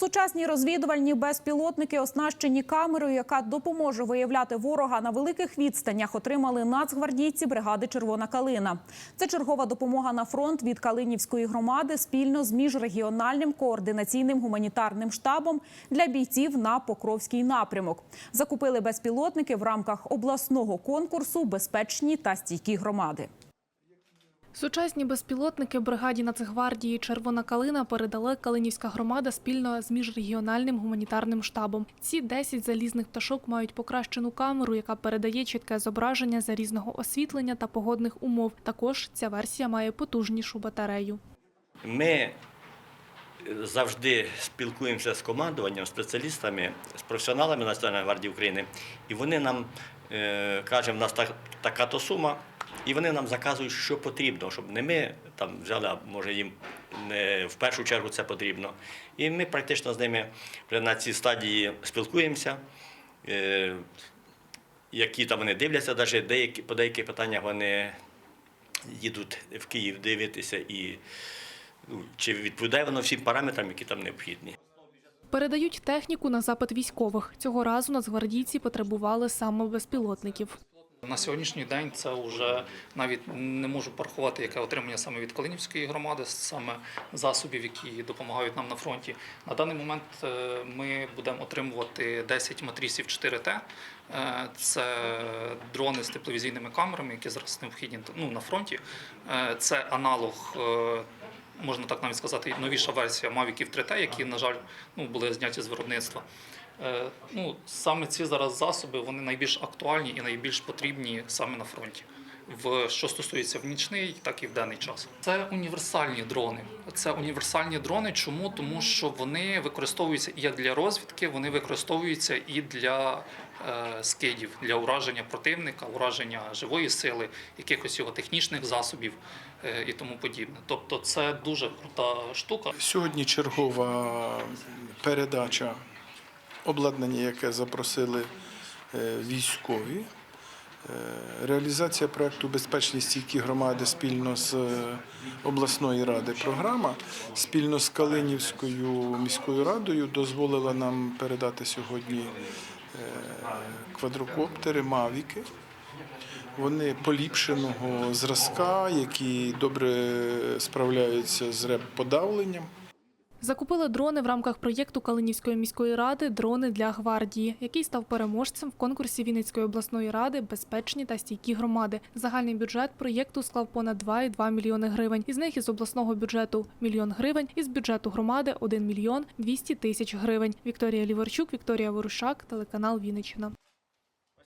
Сучасні розвідувальні безпілотники, оснащені камерою, яка допоможе виявляти ворога на великих відстанях, отримали нацгвардійці бригади Червона калина. Це чергова допомога на фронт від Калинівської громади спільно з міжрегіональним координаційним гуманітарним штабом для бійців на Покровський напрямок. Закупили безпілотники в рамках обласного конкурсу Безпечні та стійкі громади. Сучасні безпілотники бригаді Нацгвардії Червона калина передала Калинівська громада спільно з міжрегіональним гуманітарним штабом. Ці 10 залізних пташок мають покращену камеру, яка передає чітке зображення за різного освітлення та погодних умов. Також ця версія має потужнішу батарею. Ми завжди спілкуємося з командуванням, спеціалістами, з професіоналами Національної гвардії України, і вони нам е, кажуть, в нас так, така-то сума, і вони нам заказують, що потрібно, щоб не ми там взяли, а може їм не в першу чергу це потрібно. І ми практично з ними вже на цій стадії спілкуємося. Е, які там вони дивляться, навіть деякі, по деяких питаннях вони їдуть в Київ дивитися і ну, чи відповідає воно всім параметрам, які там необхідні. Передають техніку на запит військових. Цього разу нацгвардійці потребували саме безпілотників. На сьогоднішній день це вже навіть не можу порахувати, яке отримання саме від Калинівської громади, саме засобів, які допомагають нам на фронті. На даний момент е, ми будемо отримувати 10 матрісів 4Т. Е, Це дрони з тепловізійними камерами, які зараз необхідні ну, на фронті. Е, Це аналог. Можна так навіть сказати, новіша версія Mavic 3T, які, на жаль, ну, були зняті з виробництва. Е, Ну, саме ці зараз засоби вони найбільш актуальні і найбільш потрібні саме на фронті. В що стосується в нічний, так і в денний час. Це універсальні дрони. Це універсальні дрони. Чому? Тому що вони використовуються як для розвідки, вони використовуються і для е, скидів, для ураження противника, ураження живої сили, якихось його технічних засобів е, і тому подібне. Тобто, це дуже крута штука. Сьогодні чергова передача обладнання, яке запросили е, військові. Е, Реалізація проекту Безпечні стійкі громади спільно з е, обласної ради програма, спільно з Калинівською міською радою дозволила нам передати сьогодні квадрокоптери, мавіки. Вони поліпшеного зразка, які добре справляються з реп-подавленням. Закупили дрони в рамках проєкту Калинівської міської ради Дрони для гвардії, який став переможцем в конкурсі Вінницької обласної ради Безпечні та стійкі громади. Загальний бюджет проєкту склав понад 2,2 мільйони гривень. Із них із обласного бюджету мільйон гривень, із бюджету громади 1 мільйон 200 тисяч гривень. Вікторія Ліворчук, Вікторія Ворушак, телеканал Вінниччина.